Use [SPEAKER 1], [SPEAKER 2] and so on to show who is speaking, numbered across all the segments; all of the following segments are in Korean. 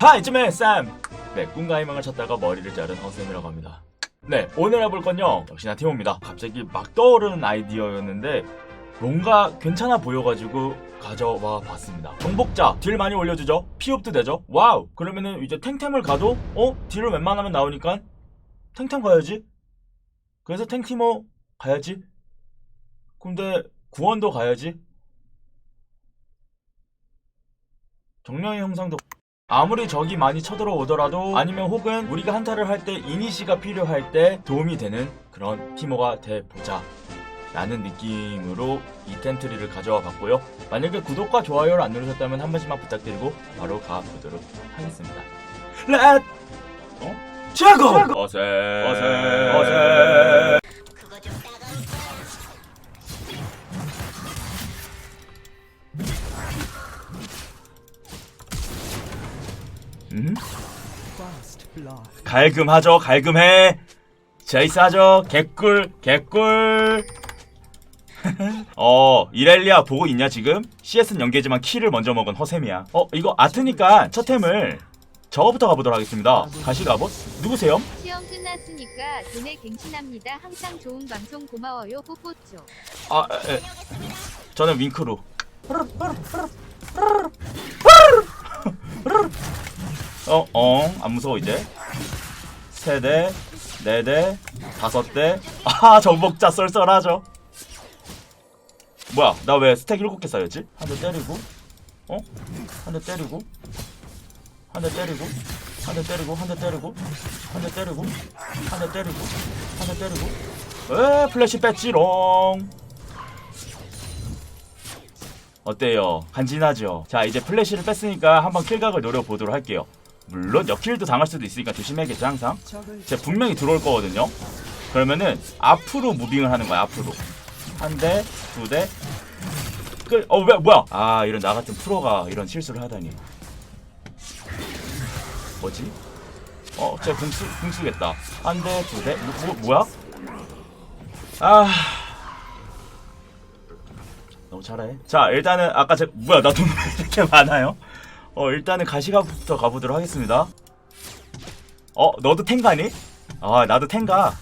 [SPEAKER 1] 하 이쯤에 쌈! 네 꿈과 희망을 찾다가 머리를 자른 허쌤이라고 합니다. 네 오늘 해볼 건요 역시나 티모입니다. 갑자기 막 떠오르는 아이디어였는데 뭔가 괜찮아 보여가지고 가져와 봤습니다. 정복자 딜 많이 올려주죠? 피업도 되죠? 와우! 그러면은 이제 탱템을 가도 어? 딜을 웬만하면 나오니까 탱템 가야지? 그래서 탱티모 가야지? 근데 구원도 가야지 정령의 형상도 아무리 적이 많이 쳐들어오더라도 아니면 혹은 우리가 한타를 할 때 이니시가 필요할 때 도움이 되는 그런 티모가 돼보자 라는 느낌으로 이 텐트리를 가져와 봤고요 만약에 구독과 좋아요를 안 누르셨다면 한 번씩만 부탁드리고 바로 가보도록 하겠습니다 렛! 어? 최고! 어세 어세 어세 음? 갈금하죠 갈금해 제이스 하죠 개꿀 개꿀 어 이렐리아 보고 있냐 지금? CS는 연계지만 키를 먼저 먹은 허셈이야 어 이거 아트니까 첫 템을 저거부터 가보도록 하겠습니다 가시가봇 누구세요?
[SPEAKER 2] 시험 끝났으니까 돈에 갱신합니다. 항상 좋은 방송 고마워요. 뽀뽀쪼.
[SPEAKER 1] 아 에, 저는 윙크로 어, 어, 안 무서워 이제. 세 대, 네 대, 다섯 대. 아, 정복자 쏠쏠하죠. 뭐야, 나 왜 스택 일곱 개 쌓였지? 한 대 때리고, 어? 한 대 때리고, 한 대 때리고, 한 대 때리고, 한 대 때리고, 한 대 때리고, 한 대 때리고, 한 대 때리고. 에, 플래시 뺐지롱. 어때요? 간지나죠? 자, 이제 플래시를 뺐으니까 한번 킬각을 노려보도록 할게요. 물론 역킬도 당할 수도 있으니까 조심해야겠죠 항상 제가 분명히 들어올 거거든요 그러면은 앞으로 무빙을 하는 거야 앞으로 한 대, 두 대, 끝. 어, 왜, 뭐야? 아, 이런 나 같은 프로가 이런 실수를 하다니. 뭐지? 어, 쟤 궁수, 궁수겠다. 한 대, 두 대, 뭐, 뭐, 뭐야? 아. 너무 잘해. 자, 일단은, 아까 제, 뭐야, 나돈왜 이렇게 많아요? 어, 일단은 가시가부터 가보도록 하겠습니다. 어, 너도 탱가니? 아, 나도 탱가.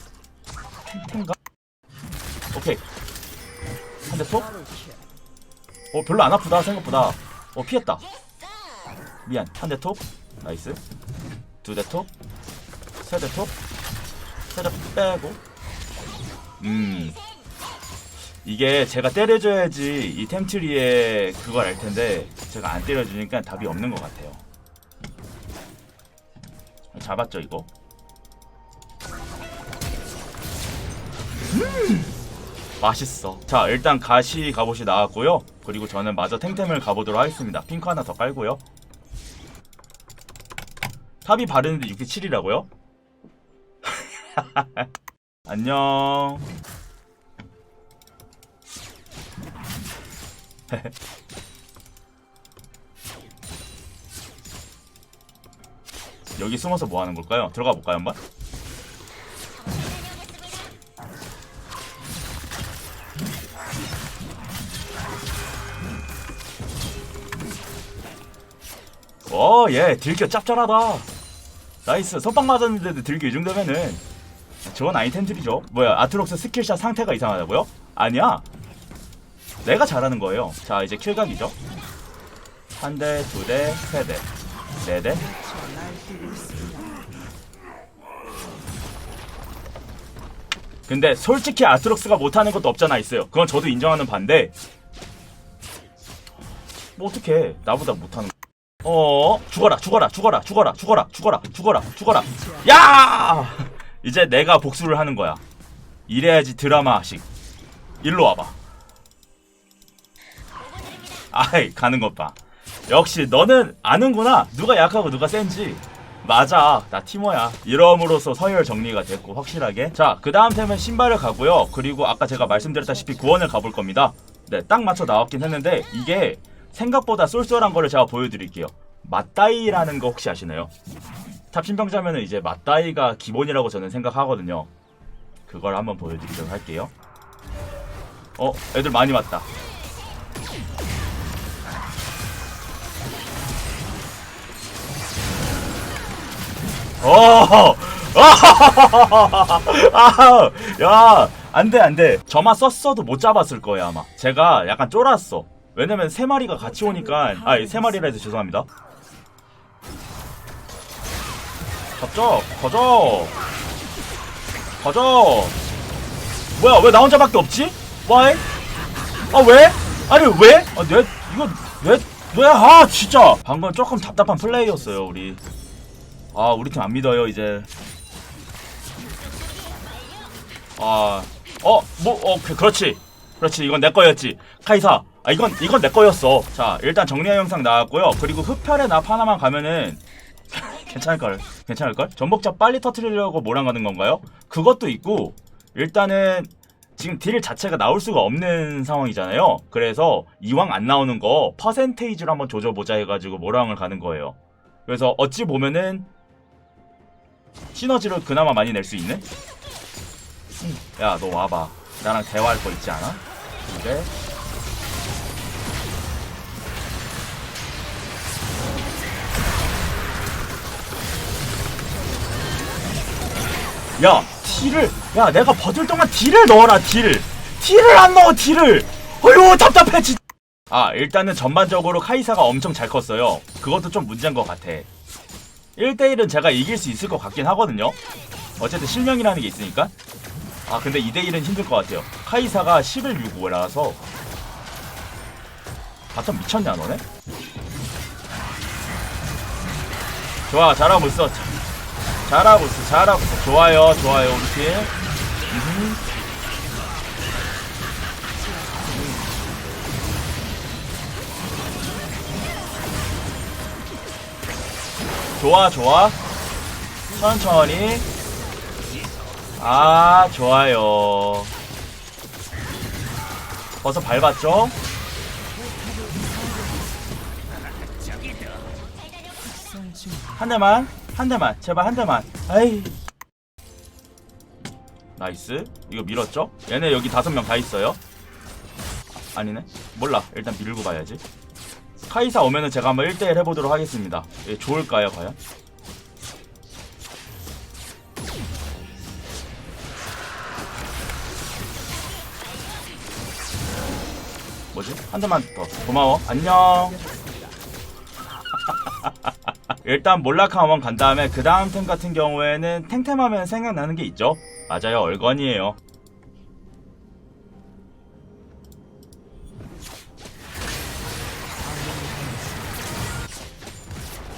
[SPEAKER 1] 탱, 탱가? 오케이. 한대 톡? 어, 별로 안 아프다, 생각보다. 어, 피했다. 미안. 한 대 톡? 나이스. 두 대 톡? 세 대 톡? 세 대 빼고. 음. 이게 제가 때려줘야지 이 템트리에 그걸 알 텐데 제가 안 때려주니까 답이 없는 것 같아요. 잡았죠 이거? 음, 맛있어. 자 일단 가시 갑옷이 나왔고요. 그리고 저는 마저 탱템을 가보도록 하겠습니다. 핑크 하나 더 깔고요. 탑이 바르는데 67이라고요? 안녕. 여기 숨어서 뭐 하는 걸까요? 들어가 볼까요, 한번? 오, 예, 딜교 짭짤하다. 나이스. 선빵 맞았는데도 딜교 이 정도면은 좋은 아이템들이죠. 뭐야, 아트록스 스킬샷 상태가 이상하다고요? 아니야. 내가 잘하는 거예요. 자, 이제 킬각이죠. 한 대, 두 대, 세 대, 네 대. 근데 솔직히 아트록스가 못하는 것도 없잖아 있어요. 그건 저도 인정하는 반대. 뭐 어떡해. 나보다 못하는 거. 어, 죽어라, 죽어라, 죽어라, 죽어라, 죽어라, 죽어라, 죽어라, 죽어라. 야! 이제 내가 복수를 하는 거야. 이래야지 드라마식. 일로 와봐. 아이 가는 것 봐. 역시 너는 아는구나. 누가 약하고 누가 센지. 맞아. 나 티모야. 이러므로써 서열 정리가 됐고 확실하게. 자, 그 다음 템은 신발을 가고요. 그리고 아까 제가 말씀드렸다시피 구원을 가볼 겁니다. 네, 딱 맞춰 나왔긴 했는데 이게 생각보다 쏠쏠한 거를 제가 보여드릴게요. 맞다이라는 거 혹시 아시나요? 탑 신병자면은 이제 맞다이가 기본이라고 저는 생각하거든요. 그걸 한번 보여드리도록 할게요. 어, 애들 많이 왔다. 어, 아, 야, 안 돼, 안 돼. 저만 썼어도 못 잡았을 거예요, 아마. 제가 약간 쫄았어. 왜냐면 세 마리가 같이 오니까, 아, 세 마리라 해서 죄송합니다. 가져, 가져, 가져. 뭐야, 왜 나 혼자밖에 없지? Why? 아, 왜? 아니, 왜? 아, 내, 이거, 왜, 왜? 아, 진짜. 방금 조금 답답한 플레이였어요, 우리. 아 우리 팀 안 믿어요 이제. 아 어 뭐 어, 그, 그렇지. 그렇지. 이건 내 거였지. 카이사 아 이건 이건 내 거였어. 자 일단 정리한 영상 나왔고요. 그리고 흡혈의 납 하나만 가면은 괜찮을걸? 괜찮을걸? 전복자 빨리 터트리려고 몰아가는 건가요? 그것도 있고 일단은 지금 딜 자체가 나올 수가 없는 상황이잖아요. 그래서 이왕 안 나오는 거 퍼센테이지로 한번 조져보자 해가지고 모랑을 가는 거예요. 그래서 어찌 보면은 시너지를 그나마 많이 낼 수 있는? 야, 너 와봐. 나랑 대화할 거 있지 않아? 근데 야, 딜을 야, 내가 버틸 동안 딜을 넣어라, 딜을. 딜을 안 넣어, 딜을. 어휴, 답답해, 진. 아, 일단은 전반적으로 카이사가 엄청 잘 컸어요. 그것도 좀 문제인 것 같아. 1대1은 제가 이길 수 있을 것 같긴 하거든요. 어쨌든 실명이라는 게 있으니까. 아, 근데 2대1은 힘들 것 같아요. 카이사가 1165라서. 바텀 미쳤냐, 너네? 좋아, 잘하고 있어. 자- 잘하고 있어, 잘하고 있어. 좋아요, 좋아요, 우리 팀. 좋아 좋아. 천천히. 아 좋아요. 벌써 밟았죠? 한 대만 한 대만. 제발 한 대만. 아이. 나이스. 이거 밀었죠? 얘네 여기 다섯 명 다 있어요? 아니네? 몰라. 일단 밀고 봐야지 카이사 오면은 제가 한번 1대1 해보도록 하겠습니다. 예, 좋을까요, 과연? 뭐지? 한 대만 더. 고마워. 안녕. 일단 몰라카 한번 간 다음에 그 다음 템 같은 경우에는 탱템하면 생각나는 게 있죠? 맞아요, 얼건이에요.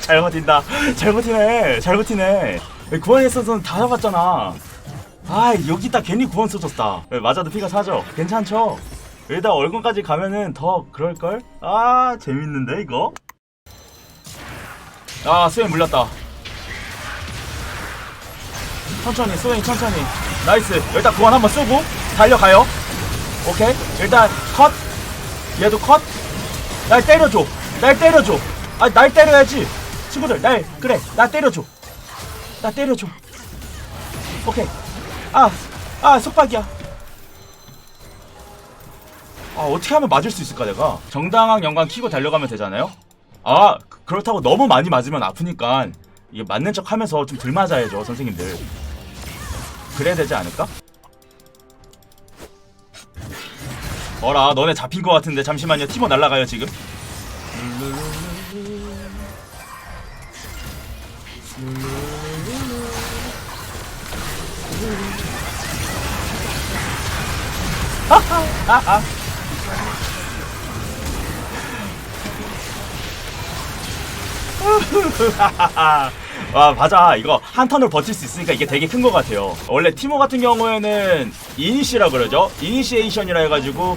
[SPEAKER 1] 잘 버틴다. 잘 버티네. 잘 버티네. 구원에 있어서는 다 잡았잖아. 아 여기다 괜히 구원 써줬다. 네, 맞아도 피가 사죠? 괜찮죠? 일단 얼굴까지 가면은 더 그럴걸? 아 재밌는데 이거? 아 스웨인 물렸다. 천천히 스웨인 천천히. 나이스. 일단 구원 한번 쓰고 달려가요. 오케이? 일단 컷. 얘도 컷 날 때려줘. 날 때려줘 아 날 때려야지. 친구들 날 그래 나 때려줘. 나 때려줘. 오케이. 아아 속박이야. 아 어떻게 하면 맞을 수 있을까 내가? 정당한 연관 키고 달려가면 되잖아요? 아 그- 그렇다고 너무 많이 맞으면 아프니까 이게 맞는 척 하면서 좀 덜 맞아야죠 선생님들. 그래야 되지 않을까? 어라 너네 잡힌 것 같은데 잠시만요. 티모 날라가요 지금 와 맞아 이거 한 턴을 버틸 수 있으니까 이게 되게 큰 것 같아요 원래 티모 같은 경우에는 이니시라 그러죠 이니시에이션이라 해가지고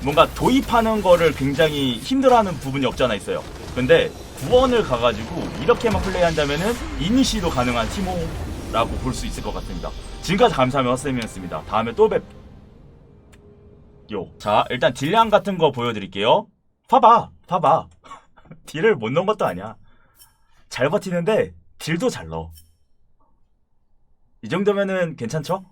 [SPEAKER 1] 뭔가 도입하는 거를 굉장히 힘들어하는 부분이 없잖아 있어요 근데 9원을 가가지고 이렇게만 플레이한다면은 이니시도 가능한 티모라고 볼 수 있을 것 같습니다. 지금까지 감사하며 헛쌤이었습니다. 다음에 또 뵙. 요. 자, 일단 딜량 같은 거 보여드릴게요. 봐봐, 봐봐. 딜을 못 넣은 것도 아니야. 잘 버티는데 딜도 잘 넣어. 이 정도면은 괜찮죠?